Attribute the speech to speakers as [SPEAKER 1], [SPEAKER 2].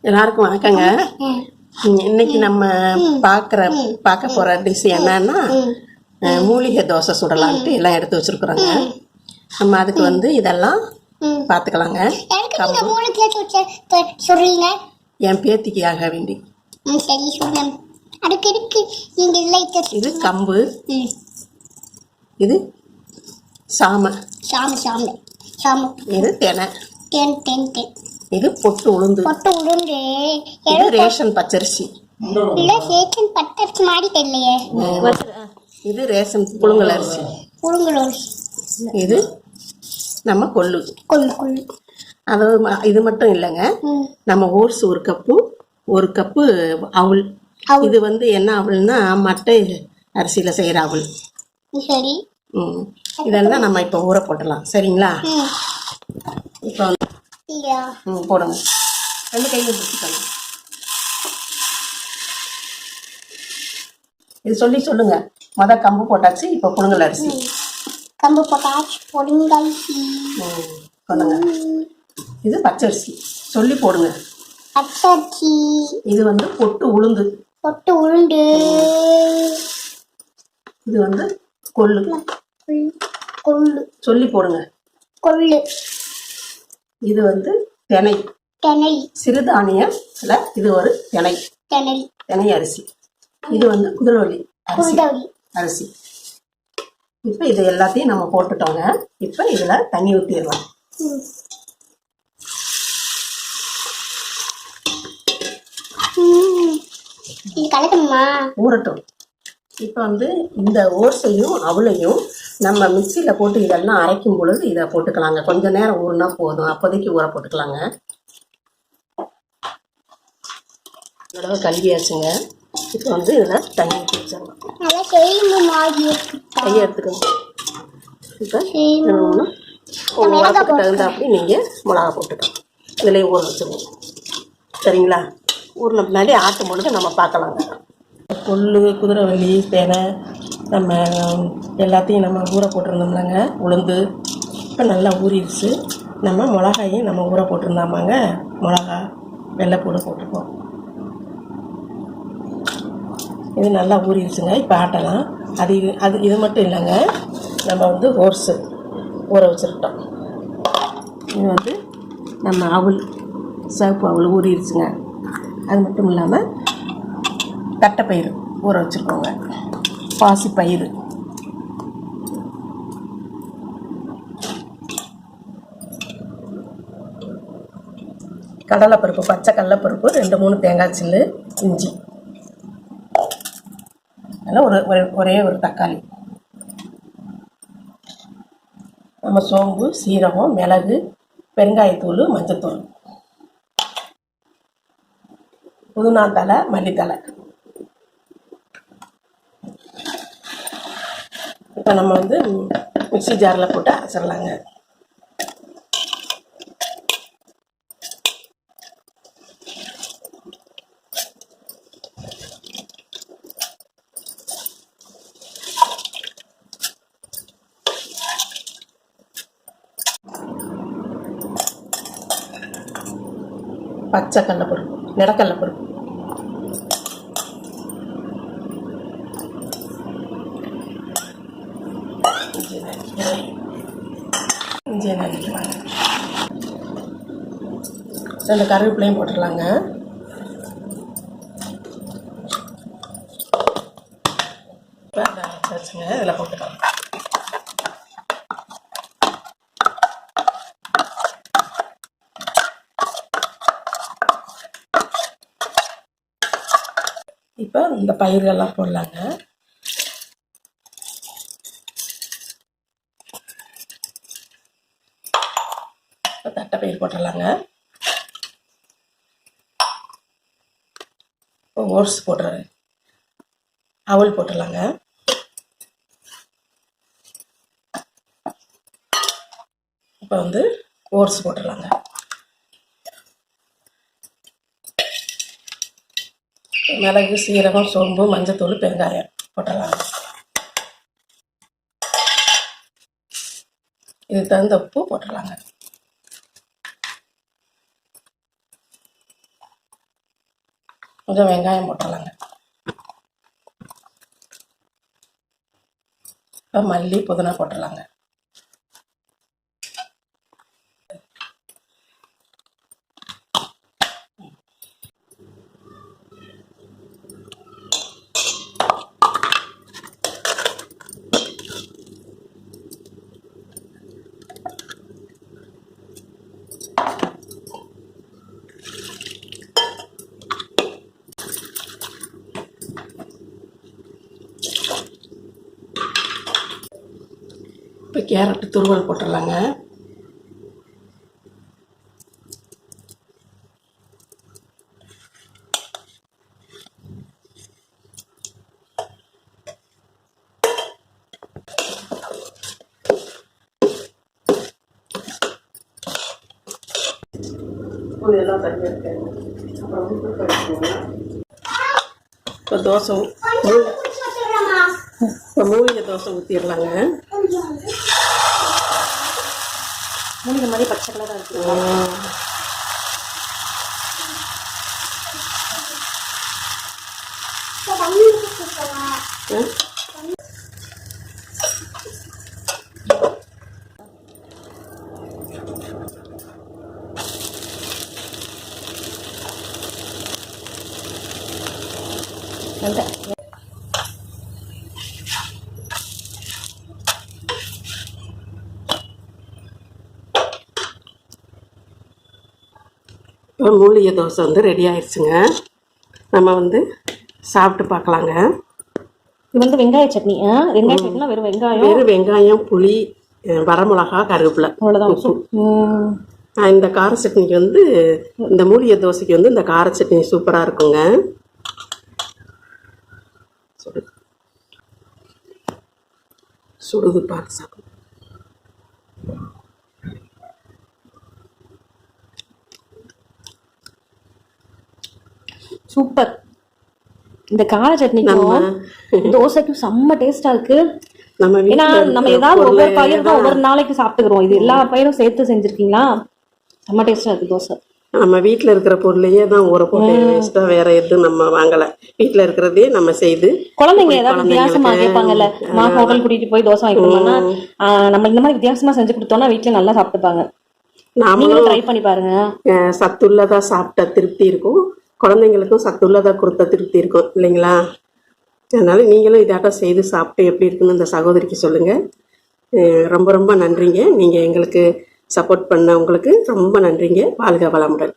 [SPEAKER 1] எல்லாருக்கும் வணக்கங்க. இன்னைக்கு நம்ம பார்க்குற பார்க்க போகிற டிஷ் என்னன்னா மூலிகை தோசை சுடலான்ட்டு எல்லாம் எடுத்து வச்சுருக்குறோங்க. நம்ம அதுக்கு வந்து இதெல்லாம். பார்த்துக்கலாங்க என் பேத்திக்காக வேண்டி. இது கம்பு. இது சாமை.
[SPEAKER 2] சாமு சாமு. சாமு.
[SPEAKER 1] இது தெனை.
[SPEAKER 2] தேன் தேன் தேன்.
[SPEAKER 1] இது பொட்டு உளுந்து?
[SPEAKER 2] பொட்டு உளுந்து.
[SPEAKER 1] இது ரேஷன் பச்சரிசி?
[SPEAKER 2] இல்ல சேக்கன் பட்டரிசி மாதிரி தெரியலையே.
[SPEAKER 1] இது ரேஷன் புழுங்கல் அரிசி.
[SPEAKER 2] புழுங்கலூர்
[SPEAKER 1] இது நம்ம கொள்ளு.
[SPEAKER 2] கொள்ளு கொள்ளு.
[SPEAKER 1] அது ம- இது மட்டும் இல்லைங்க. நம்ம ஓட்ஸ் ஒரு கப்பு ஒரு கப்பு அவுள்
[SPEAKER 2] அவுள்.
[SPEAKER 1] இது வந்து என்ன அவள்னா மட்டை அரிசியில் செய்கிற அவள்
[SPEAKER 2] சரி.
[SPEAKER 1] ம். இதெல்லாம் நம்ம இப்போ ஊற போட்டுடலாம். சரிங்களா? இப்போ ம் போடுங்க. ரெண்டு கையும் பிடிச்சிக்கணும் இது சொல்லி சொல்லுங்க. மொத கம்பு போட்டாச்சு இப்போ புழுங்கல் அரிசி.
[SPEAKER 2] கம்பு பொட்டாஷ் பொடுங்கல்
[SPEAKER 1] ம் சொல்லுங்க. இது பச்சரிசி. சொல்லி போடுங்க.
[SPEAKER 2] பச்சரிசி.
[SPEAKER 1] இது வந்து பொட்டு உளுந்து.
[SPEAKER 2] பொட்டு உளுந்து.
[SPEAKER 1] இது வந்து கொள்ளு.
[SPEAKER 2] கொள்ளு.
[SPEAKER 1] சொல்லி போடுங்க.
[SPEAKER 2] கொள்ளு.
[SPEAKER 1] இது வந்து தினை.
[SPEAKER 2] தெனல்
[SPEAKER 1] சிறுதானியத்துல இது ஒரு தினை.
[SPEAKER 2] தெனல்
[SPEAKER 1] தினை அரிசி. இது வந்து குதிரவள்ளி அரிசி. அரிசி. இப்போ இது எல்லாத்தையும் நம்ம போட்டுட்டோங்க. இப்போ இதில் தண்ணி ஊற்றிடலாம்
[SPEAKER 2] கலக்கணுமா?
[SPEAKER 1] ஊறட்டும். இப்போ வந்து இந்த ஓட்ஸையும் அவளையும் நம்ம மிக்சியில் போட்டு இதெல்லாம் அரைக்கும் பொழுது இதை போட்டுக்கலாங்க. கொஞ்ச நேரம் ஊறினா போதும். அப்போதைக்கு ஊற போட்டுக்கலாங்க. தடவை கழுவியாச்சுங்க. இப்போ வந்து இதில் தண்ணி வச்சிடலாம். கையை எடுத்துக்கோங்க. இப்போ
[SPEAKER 2] செய்யணும்.
[SPEAKER 1] உடம்புக்கு தகுந்தாப்படி நீங்கள் மிளகா போட்டுக்கலாம். இதுலேயும் ஊற வச்சுருவோம். சரிங்களா? ஊறின பின்னாடி ஆட்டும் பொழுது நம்ம பார்க்கலாங்க. கொள்ளு குதிரைவள்ளி தேனை நம்ம எல்லாத்தையும் நம்ம ஊற போட்டிருந்தோம்லங்க உளுந்து. இப்போ நல்லா ஊறிடுச்சு. நம்ம மிளகாயும் நம்ம ஊற போட்டிருந்தாமாங்க. மிளகா வெள்ளைப்பூடு போட்டுப்போம் இது நல்லா ஊறிடுச்சுங்க. இப்போ ஆட்டலாம். அது இது அது இது மட்டும் இல்லைங்க. நம்ம வந்து ஹோர்ஸு ஊற வச்சுருட்டோம் இது வந்து நம்ம அவல் சிவப்பு அவள் ஊறிடுச்சுங்க. அது மட்டும் இல்லாமல் தட்டைப்பயிறு ஊற வச்சுருக்கோங்க. பாசி பயிறு. கடலைப்பருப்பு பச்சை கடலைப்பருப்பு ரெண்டு மூணு தேங்காய் சில்லு இஞ்சி. அதில் ஒரு ஒரே ஒரு தக்காளி. நம்ம சோம்பு சீரகம் மிளகு பெருங்காயத்தூள் மஞ்சத்தூள். புதினா தலை மல்லித்தலை இப்போ நம்ம வந்து மிக்ஸி ஜாரில் போட்டு அரைச்சிடலாங்க. பச்சை கடலைப்பருப்பு நிலக்கடலைப்பருப்பு இஞ்சியை நறுக்கலாங்க ரெண்டு கருவேப்பிலையும் போட்டுடலாங்க வச்சுங்க இதில் போட்டுக்கலாம். இப்போ இந்த பயிர்கள்லாம் போடலாங்க இப்போ தட்டை பயிர் போட்டுடலாங்க இப்போ ஓட்ஸ் போட்டுறேன். அவல் போட்டுடலாங்க. இப்போ வந்து ஓட்ஸ் போட்டுடலாங்க. மிளகு சீரகம் சோம்பு மஞ்சத்தூள் பெருங்காயம் போட்டுடலாங்க. இதுக்கு தகுந்த உப்பு போட்டுடலாங்க. கொஞ்சம் வெங்காயம் போட்டுடலாங்க இப்போ மல்லி புதினா போட்டுடலாங்க. கேரட்டு துருவல் போட்டுடலாங்க இதெல்லாம் தனியாக இருக்கேன் அப்புறம் உப்பு போட்டுக்கோங்க. இப்போ தோசை இப்போ மூலிகை தோசை ஊற்றிடலாங்க
[SPEAKER 3] மூலிகை மாதிரி பச்சை கலராக இருக்கு நல்ல
[SPEAKER 1] இப்போ மூலிகை தோசை வந்து ரெடி ஆயிடுச்சுங்க. நம்ம வந்து சாப்பிட்டு பார்க்கலாங்க.
[SPEAKER 3] இது வந்து வெங்காய சட்னி. வெங்காய சட்னினா வெறும் வெங்காயம்?
[SPEAKER 1] வெறும் வெங்காயம் புளி வரமிளகா கருவேப்பிலை.
[SPEAKER 3] அவ்வளோதான்
[SPEAKER 1] இந்த கார சட்னிக்கு வந்து இந்த மூலிகை தோசைக்கு வந்து இந்த கார சட்னி சூப்பராக இருக்குங்க. சுடுது சுடுது பார்த்து சாப்பிடு.
[SPEAKER 3] சூப்பர். இந்த கார சட்னிக்கும் தோசைக்கும் செம்ம டேஸ்டா இருக்கு.
[SPEAKER 1] நம்ம
[SPEAKER 3] ஏன்னா நம்ம ஏதாவது ஒவ்வொரு பயிர் தான் ஒவ்வொரு நாளைக்கு சாப்பிட்டுக்கிறோம். இது எல்லா பயிரும் சேர்த்து செஞ்சிருக்கீங்களா? செம்ம டேஸ்டா இருக்கு தோசை.
[SPEAKER 1] நம்ம வீட்டில் இருக்கிற பொருளையே தான் ஊற போட்டு வேஸ்ட்டாக வேற எதுவும் நம்ம வாங்கலை. வீட்டில் இருக்கிறதே நம்ம செய்து
[SPEAKER 3] குழந்தைங்க ஏதாவது வித்தியாசமா கேட்பாங்கல்ல. மா ஹோட்டல் கூட்டிட்டு போய் தோசை வாங்கி கொடுப்பாங்கன்னா ஆஹ் நம்ம இந்த மாதிரி வித்தியாசமா செஞ்சு கொடுத்தோம்னா வீட்டுல நல்லா சாப்பிட்டுப்பாங்க.
[SPEAKER 1] நாமளும்
[SPEAKER 3] ட்ரை பண்ணி பாருங்க.
[SPEAKER 1] சத்துள்ளதா சாப்பிட்ட திருப்தி இருக்கும். குழந்தைங்களுக்கும் சத்துள்ளதாக கொடுத்த திருப்தி இருக்கும் இல்லைங்களா? அதனால் நீங்களும் இதாட்டம் செய்து சாப்பிட்டு எப்படி இருக்குன்னு இந்த சகோதரிக்கு சொல்லுங்கள் ரொம்ப ரொம்ப நன்றிங்க. நீங்கள் எங்களுக்கு சப்போர்ட் பண்ண உங்களுக்கு ரொம்ப நன்றிங்க. வாழ்க வளமுடன்.